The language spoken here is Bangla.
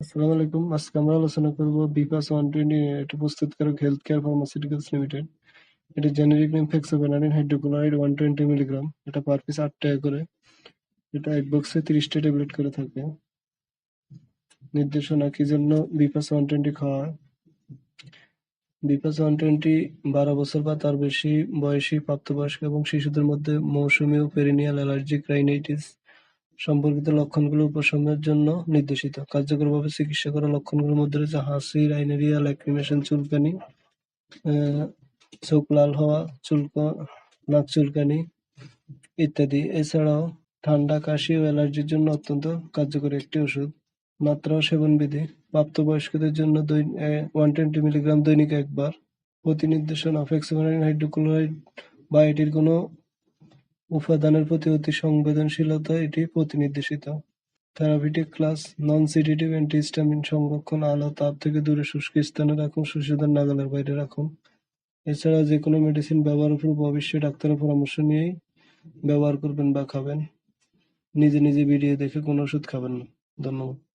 আসসালামু আলাইকুম আজকে আমরা আলোচনা করব বিপাস ওয়ান টোয়েন্টি একটি প্রস্তুতকারক হেলথ কেয়ার ফার্মাসিউটিক্যালস লিমিটেড এটি generic name fexofenadine hydrochloride one twenty milligram এটা পার পিস আট টাকা করে। এটা এক বক্সে তিরিশটা ট্যাবলেট করে থাকে। নির্দেশনা, কি জন্য বিপাস ওয়ান টোয়েন্টি খাওয়া? বিপাস ওয়ান টোয়েন্টি বারো বছর বা তার বেশি বয়সী প্রাপ্তবয়স্ক এবং শিশুদের মধ্যে মৌসুমী ও পেরিনিয়াল অ্যালার্জিক রাইনাইটিস সম্পর্কিত লক্ষণগুলো উপশমের জন্য নির্দেশিত। কার্যকরভাবে চিকিৎসা করা লক্ষণগুলোর মধ্যে রয়েছে হাসি, রাইনেরিয়া, ল্যাক্রিমেশন, চুলকানি চোখ লাল হওয়া, চুলক, নাক চুলকানি ইত্যাদি। এছাড়াও ঠান্ডা, কাশি ও অ্যালার্জির জন্য অত্যন্ত কার্যকরী একটি ওষুধ। মাত্রা ও সেবনবিধি। প্রাপ্তবয়স্কদের জন্য ওয়ান টোয়েন্টি মিলিগ্রাম দৈনিক একবার। প্রতি নির্দেশনা হাইড্রোক্লোরাইড বা এটির কোনো উপাদানের প্রতি অতি সংবেদনশীলতা এটি প্রতিনির্দেশিত। Therapeutic class non sedative antihistamine সংরক্ষণ, আলো, তাপ থেকে দূরে শুষ্ক স্থানে রাখুন শিশুদের নাগালের বাইরে রাখুন। এছাড়া যে কোনো মেডিসিন ব্যবহারের পূর্বে অবশ্যই ডাক্তারের পরামর্শ নিয়েই ব্যবহার করবেন বা খাবেন। নিজে নিজে ভিডিও দেখে কোনো ওষুধ খাবেন না। ধন্যবাদ।